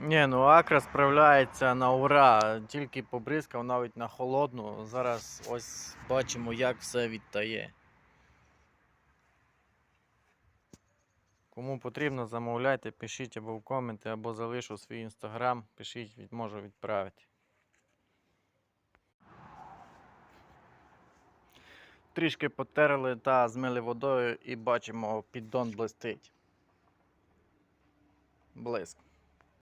Ні, ну Акра справляється на ура. Тільки побризкав навіть на холодну. Зараз ось бачимо, як все відтає. Кому потрібно, замовляйте, пишіть або в коменти, або залишу свій інстаграм, пишіть, можу відправити. Трішки потерли та змили водою і бачимо, піддон блистить. Блиск.